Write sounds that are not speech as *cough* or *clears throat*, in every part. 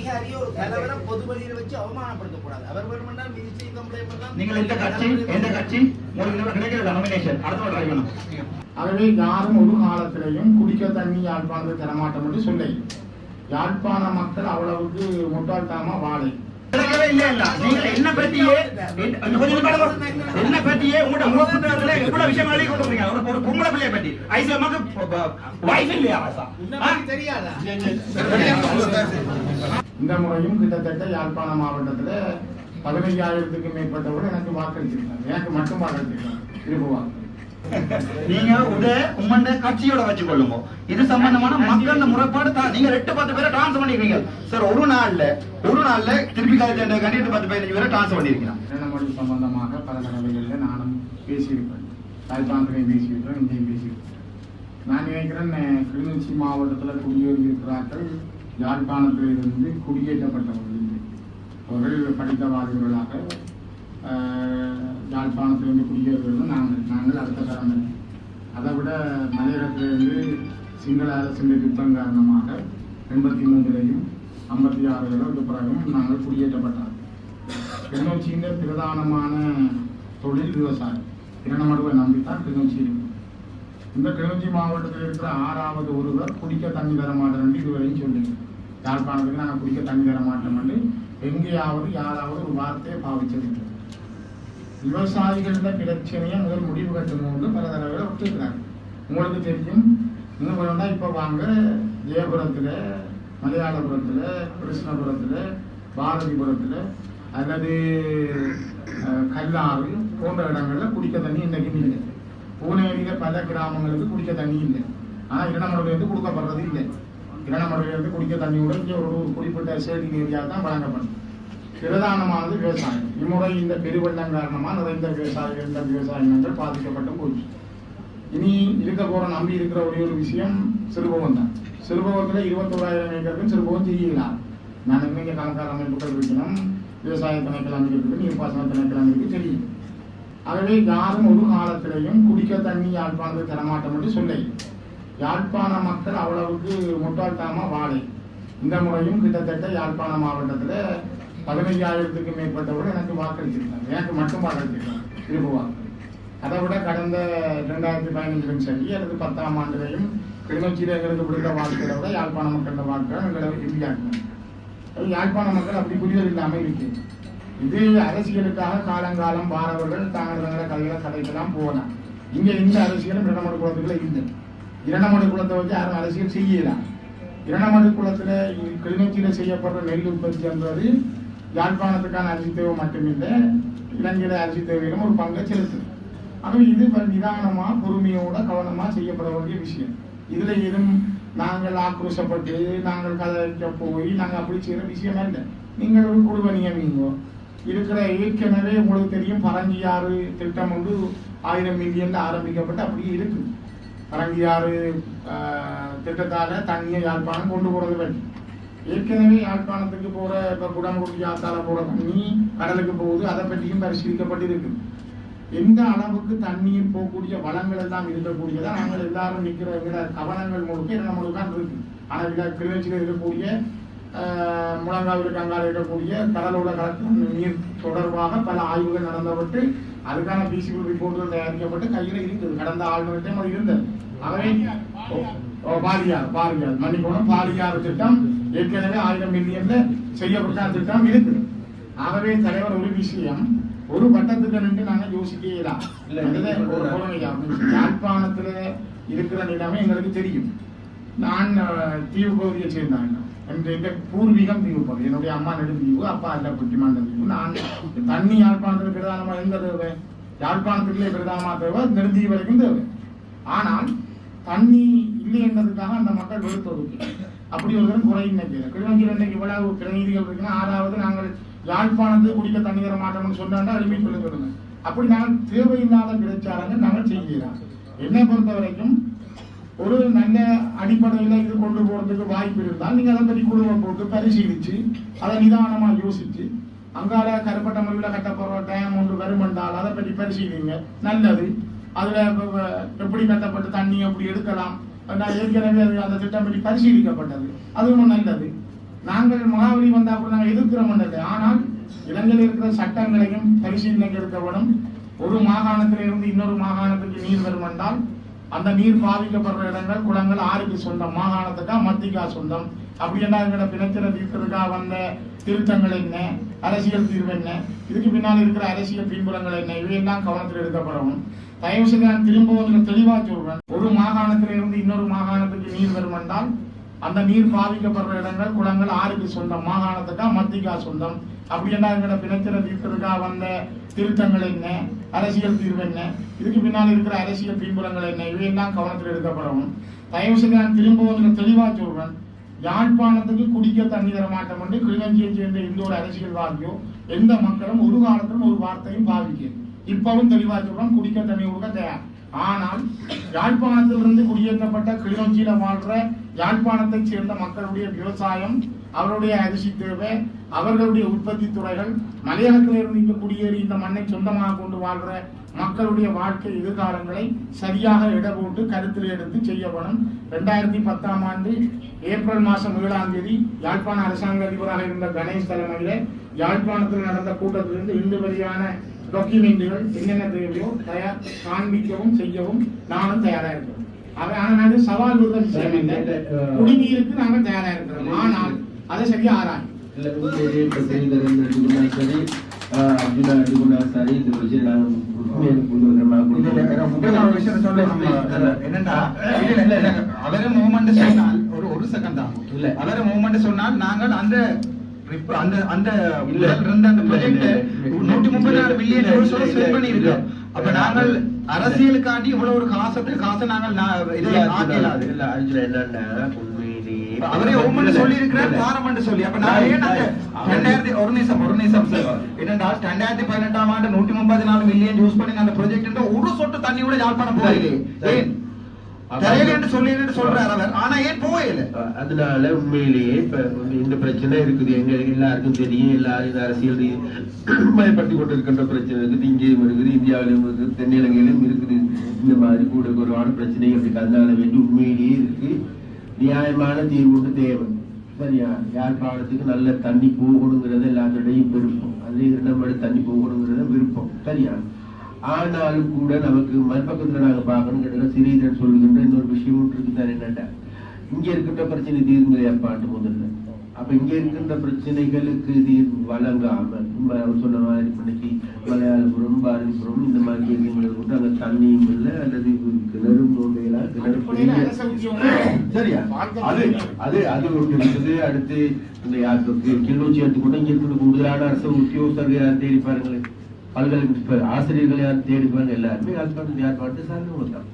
அதிகாரியை ஒரு தலைவரை பொது வழியில வச்சு அவமானப்படுத்தக்கூடாது. அவர் வேணுமென்றால் மிதிச்சு கம்ப்ளைண்ட் பண்ணலாம் நீங்கள் எந்த கட்சி எந்த கட்சி உங்களுக்கு கிடைக்கிற நாமினேஷன் அடுத்த ட்ரை பண்ணும் ஆகவே யாரும் ஒரு காலத்திலையும் குடிக்க தண்ணி யாழ்ப்பாணத்தை தரமாட்டோம் என்று சொல்லை. யாழ்ப்பாண மக்கள் அவ்வளவுக்கு முட்டாள்தனமா வாழை. என்ன பத்தியே என்ன- பத்தியே உங்களோட முகப்புத்தகத்துல இவ்வளவு விஷயம் எழுதி கொண்டு ஒரு பொம்பளை பிள்ளைய பத்தி. இல்லையா தெரியாதா? இந்த முறையும் கிட்டத்தட்ட யாழ்ப்பாண மாவட்டத்துல பதினைஞ்சாயிரத்துக்கு மேற்பட்டவர்கள் எனக்கு வாக்களிச்சிருக்காங்க. எனக்கு மட்டும் வாக்களிச்சிருக்காங்க. திருப்புவா நீங்க உட உம்மண்ட கட்சியோட வச்சுக்கொள்ளுங்க. இது சம்பந்தமான மக்கள் முறைப்பாடு தான். நீங்க ரெண்டு பத்து பேரை ட்ரான்ஸ்ஃபர் பண்ணிருக்கீங்க. சார் ஒரு நாள்ல ஒரு நாள்ல திருப்பி காலேஜ் கண்டிட்டு பத்து பதினஞ்சு பேரை ட்ரான்ஸ்ஃபர் பண்ணிருக்கீங்க. மொழி சம்பந்தமாக பல தடவைகளில் நானும் பேசியிருப்பேன். யாழ்ப்பாணத்திலையும் பேசியிருக்கிறேன் இங்கேயும் பேசியிருக்கேன் நான் நினைக்கிறேன் கிளிநொச்சி மாவட்டத்தில் குடியேறி இருக்கிறார்கள் யாழ்ப்பாணத்திலிருந்து குடியேற்றப்பட்டவர்கள் அவர்கள் படித்தவாதிகளாக யாழ்ப்பாணத்திலிருந்து குடியேறுவது நாங்கள் நாங்கள் அடுத்த தரம் அதை விட மலையகத்திலிருந்து சிங்கள அரசின் யுத்தம் காரணமாக எண்பத்தி மூன்றிலையும் ஐம்பத்தி ஆறுகளும் பிறகும் நாங்கள் குடியேற்றப்பட்டார் கிளிநொச்சியின் பிரதானமான தொழில் விவசாயம். இரணமடுவை நம்பித்தான் கிளிநொச்சி இருக்கு. இந்த கிளிநொச்சி மாவட்டத்தில் இருக்கிற ஆறாவது ஒருவர் குடிக்க தண்ணி தர மாட்டேன் என்று இதுவரையும் சொல்லியிருக்கிறார் யாழ்ப்பாணத்துக்கு நாங்கள் குடிக்க தண்ணி தர மாட்டோம்னு எங்கேயாவது யாராவது ஒரு வார்த்தையை பாவிச்சிருக்கிறது விவசாயிகளின் பிரச்சனையை முதல் முடிவு கட்டணும்னு பல தடவை ஒத்துக்கிறாங்க. உங்களுக்கு தெரியும் இன்னும் வேணும்னா இப்போ வாங்க ஜெயபுரத்தில் மலையாளபுரத்தில் கிருஷ்ணபுரத்தில் பாரதிபுரத்தில் அல்லது கல்லாறு போன்ற இடங்களில் குடிக்க தண்ணி இன்றைக்கு இல்லை. பூனேரியில் பல கிராமங்களுக்கு குடிக்க தண்ணி இல்லை. ஆனால் இரணமடுவிலிருந்து கொடுக்கப்படுறது இல்லை. இரணமடுவிலிருந்து குடிக்க தண்ணி கூட இங்கே ஒரு குறிப்பிட்ட ஷேடிங் ஏரியா தான் வழங்கப்படும். பிரதானமானது விவசாயம். இம்முறை இந்த பெருவெள்ளம் காரணமாக நிறைந்த விவசாயிகள் இந்த விவசாய இனங்கள் பாதிக்கப்பட்டு போச்சு. இனி இருக்க போற நம்பி இருக்கிற ஒரே ஒரு விஷயம் சிறுபவம் தான். சிறுபவத்தில் இருபத்தோராயிரம் ஏக்கருக்கு சிறுபவம் செய்யலாம் நான் இங்கே கணக்கார அமைப்புகள் இருக்கணும். விவசாய திணைக்கள் இருக்குது நீர்ப்பாசன திணைக்கள் அமைப்பு தெரியும். ஆகவே யாரும் ஒரு காலத்திலையும் குடிக்க தண்ணி யாழ்ப்பாணத்தை தரமாட்டோம் என்று சொல்லை யாழ்ப்பாண மக்கள் அவ்வளவுக்கு முட்டாள்தனமா வாழை. இந்த முறையும் கிட்டத்தட்ட யாழ்ப்பாண மாவட்டத்தில் பதினைஞ்சாயிரத்துக்கு மேற்பட்டவர்கள் எனக்கு வாக்களிச்சிருக்காங்க எனக்கு மட்டும் வாக்களிச்சிருக்காங்க திரும்ப வாக்கு அதை விட கடந்த ரெண்டாயிரத்தி பதினஞ்சிலும் சரி அல்லது பத்தாம் ஆண்டுலையும் கிளிநொச்சியில் எங்களுக்கு விடுத்த வாக்குகளை விட யாழ்ப்பாண மக்கள் வாக்குகள் எங்களை இந்தியாக்கு யாழ்ப்பாண மக்கள் அப்படி புரிதல் இல்லாமல் இருக்கு. இது அரசியலுக்காக காலங்காலம் வாரவர்கள் தாங்கள் தங்களை கதைகளை கதைக்கெல்லாம் போகலாம். இங்கே இந்த அரசியலும் இரண்டமடு குளத்துக்குள்ள இல்லை. இரண்டமடு குளத்தை வச்சு யாரும் அரசியல் செய்யலாம் இரண்டமடு குளத்தில் கிளிநொச்சியில் செய்யப்படுற நெல் உற்பத்தி என்பது யாழ்ப்பாணத்துக்கான அரிசி தேவை மட்டுமில்லை இலங்கையில அரிசி தேவையிலும் ஒரு பங்கை செலுத்துது. ஆகவே இது நிதானமாக பொறுமையோட கவனமாக செய்யப்பட வேண்டிய விஷயம். இதில் எதுவும் நாங்கள் ஆக்ரோஷப்பட்டு நாங்கள் கதைக்க போய் நாங்கள் அப்படி செய்கிற விஷயம் இல்லை நீங்கள் ஒரு குழுவை நியமிங்கோ. இருக்கிற ஏற்கனவே உங்களுக்கு தெரியும் பரஞ்சியாறு திட்டம் வந்து ஆயிரம் மில்லியன் ஆரம்பிக்கப்பட்டு அப்படியே இருக்குது. பரங்கியாறு திட்டத்தால் தண்ணியை யாழ்ப்பாணம் கொண்டு போகிறது பற்றி ஏற்கனவே யாழ்ப்பாணத்துக்கு போகிற இப்போ குடமுடி ஆத்தால போகிற தண்ணி கடலுக்கு போகுது அதை பற்றியும் பரிசீலிக்கப்பட்டிருக்கு. எந்த அளவுக்கு தண்ணீர் போகக்கூடிய வளங்கள் எல்லாம் இருக்கக்கூடியதாக நாங்கள் எல்லாரும் நிற்கிற விட கவனங்கள் முழுக்க நம்மளுக்கு தான் இருக்கு. ஆனால் இதில் கிளிநொச்சியில் இருக்கக்கூடிய முழங்காவிற்கு முழங்காவில் இருக்கக்கூடிய கடலோட கலக்கு நீர் தொடர்பாக பல ஆய்வுகள் நடந்தப்பட்டு அதுக்கான பிசிபிள் ரிப்போர்ட்டுகள் தயாரிக்கப்பட்டு கையில் இருக்குது கடந்த ஆளுநர்கிட்டையும் அது இருந்தது. ஆகவே பாலியார் பாலியார். மன்னிக்கணும் பாலியார் திட்டம் ஏற்கனவே ஆயிரம் மில்லியன்ல செய்யப்பட்ட திட்டம் இருக்குது. ஆகவே தலைவர் ஒரு விஷயம் ஒரு பட்டத்துக்கு நின்று நாங்க யோசிக்கலாம் இல்ல, அதுல ஒரு பொறுமையா யாழ்ப்பாணத்துல இருக்கிற நிலைமை எங்களுக்கு தெரியும். நான் தீவு பகுதியை சேர்ந்தவன். என்ற பூர்வீகம் தீவு என்னுடைய அம்மா நெடுந்தீவு அப்பா அல்ல புத்திமான தீவு. நான் தண்ணி யாழ்ப்பாணத்துக்கு பிரதானமா எங்க தேவை? யாழ்ப்பாணத்துக்குள்ளே பிரதானமா தேவை? நெடுந்தீவு வரைக்கும் தேவை. ஆனால் தண்ணி இல்லை என்றதுக்காக அந்த மக்கள் வெறுத்தொடுக்கு அப்படி ஒரு தரம் குறை இன்னைக்கு. கிழமைக்கு இன்னைக்கு இவ்வளவு பிரதிநிதிகள் இருக்குன்னா ஆறாவது நாங்கள் யாழ்ப்பாணத்துக்கு குடிக்க தண்ணி தர மாட்டோம்னு சொன்னா அருமை சொல்ல சொல்லுங்க. அப்படி நாங்கள் தேவையில்லாத பிரச்சாரங்கள் நாங்கள் செய்கிறோம். என்னை பொறுத்த வரைக்கும் ஒரு நல்ல அடிப்படையில் இது கொண்டு போகிறதுக்கு வாய்ப்பு இருந்தால் நீங்கள் அதை பற்றி குழுவை போட்டு பரிசீலித்து அதை நிதானமாக யோசித்து அங்கால கருப்பட்ட முறையில் கட்டப்படுற டேம் ஒன்று வருமென்றால் அதை பற்றி பரிசீலிங்க. நல்லது. அதில் எப்படி கட்டப்பட்டு தண்ணி எப்படி எடுக்கலாம் நான் ஏற்கனவே அது அந்த திட்டம் பற்றி பரிசீலிக்கப்பட்டது. அதுவும் நல்லது. நாங்கள் மகாபலி வந்தால் கூட நாங்கள் எதிர்க்கிறோம் ஆனால் இலங்கையில் இருக்கிற சட்டங்களையும் பரிசீலனைக்கு எடுக்கப்படும் ஒரு மாகாணத்திலிருந்து இன்னொரு மாகாணத்துக்கு நீர் வரும் என்றால் அந்த நீர் பாதிக்கப்படுற இடங்கள் குளங்கள் ஆறுக்கு சொந்தம் மாகாணத்துக்கா மத்திக்கா சொந்தம். அப்படி என்ன எங்களோட பிணைச்சல தீர்த்ததுக்கா வந்த திருத்தங்கள் என்ன? அரசியல் தீர்வு என்ன? இதுக்கு பின்னால் இருக்கிற அரசியல் பின்புலங்கள் என்ன? இவையெல்லாம் கவனத்தில் எடுக்கப்படவும் தயவு செய்து நான் திரும்பவும் தெளிவாக சொல்றேன். ஒரு மாகாணத்திலிருந்து இன்னொரு மாகாணத்துக்கு நீர் வரும் என்றால் அந்த நீர் பாதிக்கப்படுற இடங்கள் குளங்கள் ஆறுக்கு சொந்தம் மாகாணத்துக்கா மத்திக்கா சொந்தம். அப்படி என்ன இருக்கிற பிணைச்சல தீர்த்ததுக்கா வந்த திருத்தங்கள் என்ன? அரசியல் தீர்வு என்ன? இதுக்கு பின்னால் இருக்கிற அரசியல் பின்புலங்கள் என்ன? இவையெல்லாம் கவனத்தில் எடுக்கப்படவும் தயவு செய்து நான் திரும்பவும் தெளிவாக சொல்றேன். யாழ்ப்பாணத்துக்கு குடிக்க தண்ணி தர மாட்டோம் என்று கிளிநொச்சியை சேர்ந்த எந்த ஒரு அரசியல்வாதியோ எந்த மக்களும் ஒரு காலத்திலும் ஒரு வார்த்தையும் பாவிக்க இப்பவும் தெளிவாக சொல்றோம் குடிக்க தண்ணி கொடுக்க தயார். ஆனால் யாழ்ப்பாணத்திலிருந்து குடியேற்றப்பட்ட கிளிநொச்சியில வாழ்ற யாழ்ப்பாணத்தை சேர்ந்த மக்களுடைய விவசாயம் அவருடைய அரிசி தேவை அவர்களுடைய உற்பத்தி துறைகள் மலையகத்தில் இருந்து குடியேறி இந்த மண்ணை சொந்தமாக கொண்டு வாழ்ற மக்களுடைய வாழ்க்கை எதிர்காலங்களை சரியாக இட போட்டு கருத்தில் எடுத்து செய்யப்படும் ரெண்டாயிரத்தி பத்தாம் ஆண்டு ஏப்ரல் மாதம் ஏழாம் தேதி யாழ்ப்பாண அரசாங்க அதிபராக இருந்த கணேஷ் தலைமையில் யாழ்ப்பாணத்தில் நடந்த கூட்டத்திலிருந்து இன்று வரையான டாக்குமெண்ட்டுகள் என்னென்ன தேவையோ தயார் காண்பிக்கவும் செய்யவும் நானும் தயாராக இருக்கிறேன். அவை ஆனால் சவால் இல்லை குடிநீருக்கு நாங்கள் தயாரா இருக்கிறோம் ஆனால் அதை சரியா சொல்ல என்னன்னா அவரு மூமெண்ட் சொன்னால் ஒரு ஒரு செகண்ட் தான் இல்ல. அவரு மூமெண்ட் சொன்னால் நாங்கள் அந்த அந்த அந்த இருந்த அந்த ப்ராஜெக்ட். நூற்றி முப்பத்தி நாலு மில்லியன். அப்ப நாங்கள் அரசியலுக்காண்டி இவ்வளவு ஒரு காசு காசை நாங்கள் ஆக்கலாது இல்ல என்னன்னா உண்மையிலேயே அவரே ஓமன் சொல்லி இருக்கிறார் பாரமெண்ட் சொல்லி. அப்ப நான் ஏன் ரெண்டாயிரத்தி ஒரு நிமிஷம் ஒரு நிமிஷம் சார் என்னடா ரெண்டாயிரத்தி பதினெட்டாம் ஆண்டு நூற்றி முப்பத்தி நாலு மில்லியன் யூஸ் பண்ணி அந்த ப்ராஜெக்ட் ஒரு சொட்டு தண்ணி கூட யாழ்ப்பாணம் போகலையே ஏன்? தெரியல என்று சொல்லி சொல்றாரு அவர். ஆனா ஏன் போகல? அஹ் அதனால உண்மையிலேயே இப்ப இந்த பிரச்சனை இருக்குது. எங்க எல்லாருக்கும் தெரியும். எல்லாரும் இந்த அரசியல் *clears throat* பயப்படுத்தி கொண்டிருக்கின்ற பிரச்சனை இருக்குது. இங்கேயும் இருக்குது இந்தியாவிலும் இருக்குது தென்னிலங்கையிலும் இருக்குது. இந்த மாதிரி கூட குறைவான பிரச்சனைகள் இருக்கு அதனால வேண்டி உண்மையிலேயே இருக்கு. நியாயமான தீர்வுக்கு தேவை. சரியா? யாழ்ப்பாணத்துக்கு நல்ல தண்ணி போகணுங்கிறது எல்லாத்தோடையும் விருப்பம். அதே நம்ம தண்ணி போகணுங்கிறத விருப்பம். சரியா? ஆனாலும் கூட நமக்கு மறுபக்கத்துல நாங்க பார்க்கணும் கேட்டா சிறீதன் சொல்லுகின்ற இன்னொரு விஷயமும் இருக்குதான் என்னட்டா இங்க இருக்கின்ற பிரச்சனை தீர்ந்துலையாப்பாட்டு முதல்ல. அப்ப இங்க இருக்கின்ற பிரச்சனைகளுக்கு தீர்வு வழங்காம அவர் சொன்ன மாதிரி இன்னைக்கு மலையாளபுரம் பாரதிபுரம் இந்த மாதிரி கேள்விகளை கொண்டு அங்க தண்ணியும் இல்லை அல்லது கிணறும் நோண்டைகளா கிணறு சரியா? அது. அது அது ஒன்று இருக்குது. அடுத்து இந்த கிளிநொச்சி எடுத்துக்கொண்டு இங்க இருக்கிற கூடுதலான அரசு உத்தியோகஸ்தர்கள் யாரும் தேடி பாருங்களேன். பல்கலை இப்போ ஆசிரியர்கள் யார் தேடிப்பாங்க எல்லாருமே எல்லாருமே யார் பாட்டு சார்ந்து கொடுத்தோம்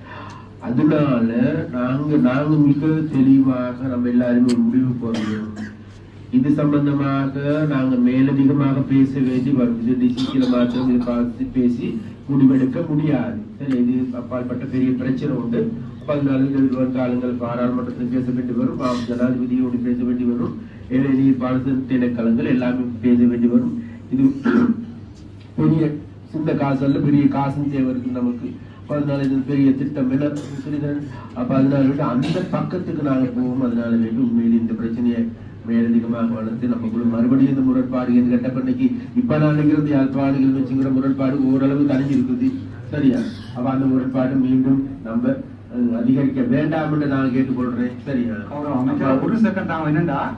அதனால நாங்கள் நாங்க மிக தெளிவாக நம்ம எல்லாருமே ஒரு முடிவு போகிறோம் இது சம்பந்தமாக நாங்கள் மேலதிகமாக பேச வேண்டி வரும். இது மாற்றம் இதை பார்த்து பேசி முடிவெடுக்க முடியாது. சரி இது அப்பாற்பட்ட பெரிய பிரச்சனை உண்டு. பதினாலு இருபது காலங்கள் பாராளுமன்றத்தில் பேச வேண்டி வரும் ஜனாதிபதியோடு பேச வேண்டி வரும். ஏழை நீர் பாடத்தின் திணைக்களங்கள் எல்லாமே பேச வேண்டி வரும். இது பெரிய சின்ன காசு அல்ல பெரிய காசும் தேவை இருக்கு நமக்கு. அதனால இது பெரிய திட்டம் என்ன புரியுதா? அப்ப அதனால அந்த பக்கத்துக்கு நாங்க போவோம். அதனால வேண்டி உண்மையில இந்த பிரச்சனையை மேலதிகமாக வளர்த்து நமக்குள்ள மறுபடியும் இந்த முரண்பாடு என்று கேட்ட இன்னைக்கு இப்ப நான் நினைக்கிறது யாழ்ப்பாடுகள் வச்சுங்கிற முரண்பாடு ஓரளவு தனிஞ்சு இருக்குது சரியா? அப்ப அந்த முரண்பாடு மீண்டும் நம்ம அதிகரிக்க வேண்டாம் என்று நான் கேட்டுக்கொள்றேன். சரியா? ஒரு செகண்ட் தான்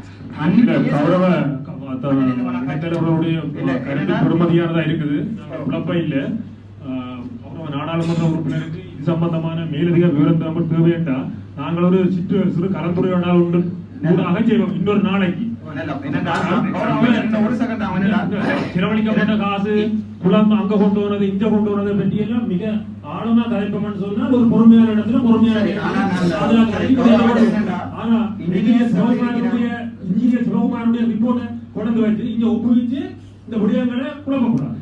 கௌரவ கருத்து பெருமதியானதா இருக்குது. குழப்பம் இல்ல. கௌரவ நாடாளுமன்ற உறுப்பினருக்கு இது சம்பந்தமான மேலதிக விவரம் நம்ம தேவையண்டா நாங்கள் ஒரு சிற்று சிறு கலந்துரையாடல் உண்டு. ஊடாக செய்வோம் இன்னொரு நாளைக்கு. தான் செலவழிக்கப்பட்ட காசு குளம் அங்க கொண்டு வந்தது இங்க கொண்டு வந்ததை பற்றி எல்லாம் மிக ஆழமா கதைப்போம்னு சொன்னா ஒரு பொறுமையான இடத்துல பொறுமையான ஆனா இன்ஜினியர் சிவகுமாரனுடைய கொண்டு வச்சு இங்க ஒப்புவிச்சு இந்த விடயங்களை குழப்பக்கூடாது.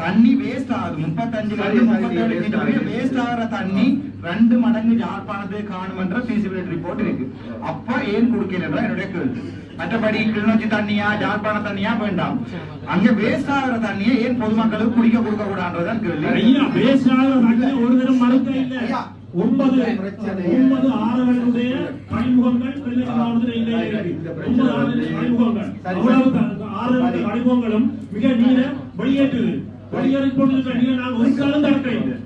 தண்ணி வேஸ்ட் ஆகுது. முப்பத்தஞ்சுல இருந்து முப்பத்தேழு வேஸ்ட் ஆகிற தண்ணி ரெண்டு மடங்கு யாழ்ப்பாணத்துக்கு காணுமென்ற feasibility ரிப்போர்ட் இருக்கு. அப்ப ஏன் கொடுக்கலன்ற என்னுடைய கேள்வி. மற்றபடி கிளிநொச்சி தண்ணியா யாழ்ப்பாண தண்ணியா வேண்டாம் அங்க வேஸ்ட் ஆகிற தண்ணியை ஏன் பொதுமக்களுக்கு குடிக்க கொடுக்க கூடாதுன்றதான் கேள்வி ஐயா வேஸ்ட் ஆகிற தண்ணி ஒரு தரம் மறுக்க இல்ல ஒன்பது. ஒன்பது ஆறுகளுடைய மிக நீர வெளியேற்றுது ஒரு காலம் தடுக்க இல்லை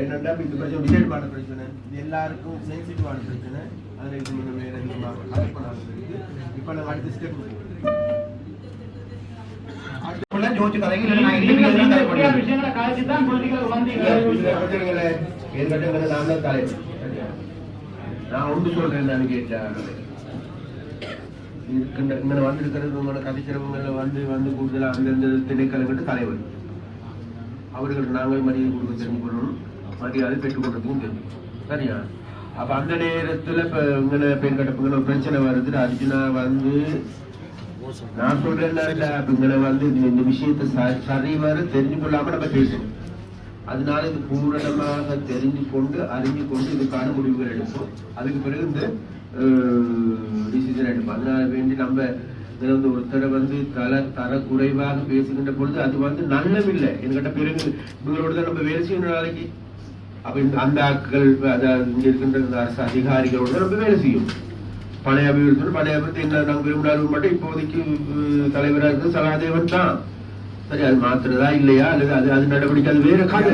என்னன்னா இந்த பிரச்சனை விசேடமான பிரச்சனை இது எல்லாருக்கும் சென்சிட்டிவான பிரச்சனை அதில் இது இன்னும் வேற அதிகமாக இப்போ நம்ம அடுத்த ஸ்டெப் நான் ஒன்று சொல்றேன் நான் கேட்டேன் இருக்கின்ற இங்கே வந்திருக்கிறது உங்களோட கதைக்கிறவங்கள வந்து வந்து கூடுதலாக அந்தந்த திணைக்களங்கிட்ட தலைவர் அவர்களுக்கு நாங்கள் மரியாதை கொடுக்க தெரிஞ்சு கொள்ளணும். மரியாதை பெற்றுக் கொடுறதுக்கும் தெரியும் சரியா? அப்ப அந்த நேரத்துல இப்ப இங்கே பெண் கட்டப்புங்கிற ஒரு பிரச்சனை வருது. அர்ஜுனா வந்து நான் சொல்றேன் இங்கே வந்து இந்த- இந்த விஷயத்தை ச- சரிவர தெரிஞ்சு கொள்ளாம நம்ம பேசணும் அதனால இது பூரணமாக தெரிஞ்சு கொண்டு அறிஞ்சு கொண்டு இதுக்கான முடிவுகள் எடுப்போம். அதுக்கு பிறகு இந்த டிசிஷன் எடுப்போம். அதனால வேண்டி நம்ம இதுல ஒருத்தரை வந்து தர தர குறைவாக பேசுகின்ற பொழுது அது வந்து நல்லமில்லை என்கிட்ட பிறகு இவங்களோட தான் நம்ம வேலை செய்யணும் நாளைக்கு. அப்ப அந்த ஆட்கள் அதாவது இங்கே இருக்கின்ற அரசு அதிகாரிகளோட தான் நம்ம வேலை செய்யும். பழைய அபிவிருத்தி பழைய அபிவிருத்தி என்ன நாங்கள் விரும்பினாலும் மட்டும் இப்போதைக்கு தலைவராக இருக்கிற சகாதேவன் தான். சரி அது மாத்துறதா இல்லையா? அல்லது அது அது நடவடிக்கை அது வேற கதை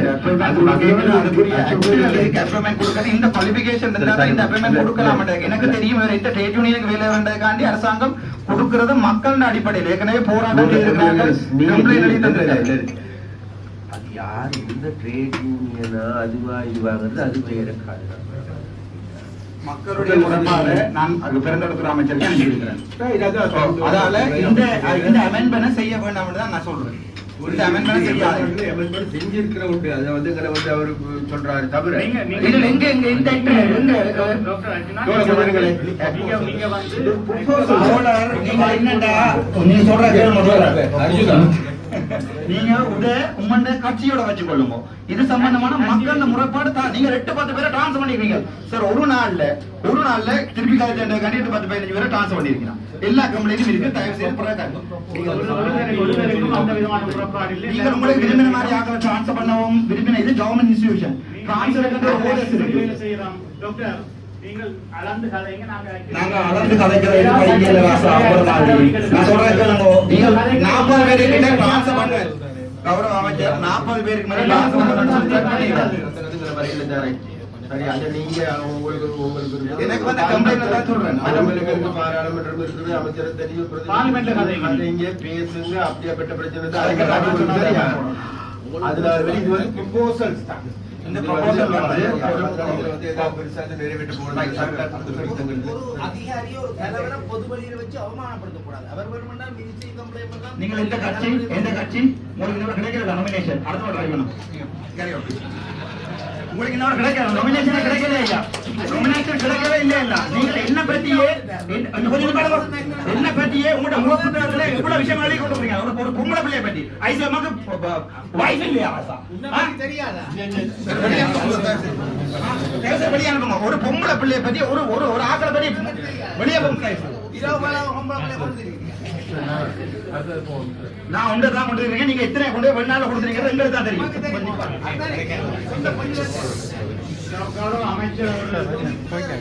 இந்த qualification இருந்தா இந்த appointment கொடுக்கலாம். எனக்கு தெரியும் வேற எந்த trade union வேலை வேண்டதுக்காண்டி அரசாங்கம் கொடுக்கிறது மக்களின் அடிப்படையில். ஏற்கனவே போராட்டம் தந்திருக்காங்க. அது யார் எந்த ட்ரேட் யூனியனா அதுவா இதுவாங்கிறது அது வேற கதை மக்களுடைய முரண்பாடு நான் அது பிறந்த அமைச்சருக்கு அனுப்பியிருக்கிறேன் அதால இந்த இந்த அமெண்ட்மெண்ட் செய்ய வேண்டாம் தான் நான் சொல்றேன். ஒரு அமெண்ட்மெண்ட் செய்யாது அமெண்ட்மெண்ட் செஞ்சிருக்கிற உண்டு. அதை வந்து சொல்றாரு தவிர எங்க எங்க நீங்க நீங்க உட உம்மண்ட கட்சியோட வச்சு கொள்ளுங்க இது சம்பந்தமான மக்கள் முறைப்பாடு தான் நீங்க ரெண்டு பத்து பேரை டிரான்ஸ்ஃபர் பண்ணிருக்கீங்க. சார் ஒரு நாள்ல ஒரு நாள்ல திருப்பி காலேஜ் கண்டிப்பா பத்து பதினஞ்சு பேரை டிரான்ஸ்ஃபர் பண்ணிருக்கீங்க. எல்லா கம்பெனியும் இருக்கு. தயவு செய்து நீங்க உங்களுக்கு விரும்பின மாதிரி ஆக்களை டிரான்ஸ்ஃபர் பண்ணவும் விரும்பின இது கவர்மெண்ட் இன்ஸ்டிடியூஷன் டிரான்ஸ்ஃபர் நாங்க நாங்க அளந்து கதைக்கிறது இது படிக்கல வாசா அப்புறம் மாதிரி நான் சொல்றேன் கேளுங்க நீங்கள் நாற்பது பேருக்கு கிட்ட ட்ரான்ஸ்ஃபர் பண்ண கௌரவ அமைச்சர் நாற்பது பேருக்கு மேல எனக்கு வந்து தான் சொல்றேன். பாராளுமன்றம் இருக்குது, அமைச்சர் இங்கே பேசுங்க அப்படியாப்பட்ட பிரச்சனை தான் proposals தான். இந்த proposal வந்து நிறைவேற்ற அதிகாரியோ ஒரு தலைவரை பொது வழியில வச்சு அவமானப்படுத்தக்கூடாது. அவர் வேணுமென்றால் மினிஸ்ட்ரி கம்ப்ளைண்ட் பண்ணலாம். நீங்கள் எந்த கட்சி எந்த கட்சி? உங்களுக்கு இன்னொரு கிடைக்கல நாமினேஷன் அடுத்த வாரம் try பண்ணும். Carry on. உங்களுக்கு இன்னொரு கிடைக்கல நாமினேஷனே கிடைக்கவே இல்லையா? நாமினேஷன் கிடைக்கவே இல்லை இல்ல நீங்கள் என்ன பத்தியே என்ன- பத்தியே உங்களோட எவ்வளவு விஷயம் எழுதி கொண்டு ஒரு ஒரு பொம்பளை பிள்ளைய பத்தி. இல்லையா? தெரியாதா? வெளியே அனுப்புங்க. ஒரு பொம்பளை பிள்ளைய பத்தி ஒரு ஒரு ஒரு ஆக்களை பத்தி வெளியே நான் ஒன்று தான் கொண்டு இருக்கேன் நீங்க எத்தனை கொண்டு போய் வெளிநாள் கொடுத்துருக்கீங்க எங்களுக்கு தான் தெரியும். அமைச்சர்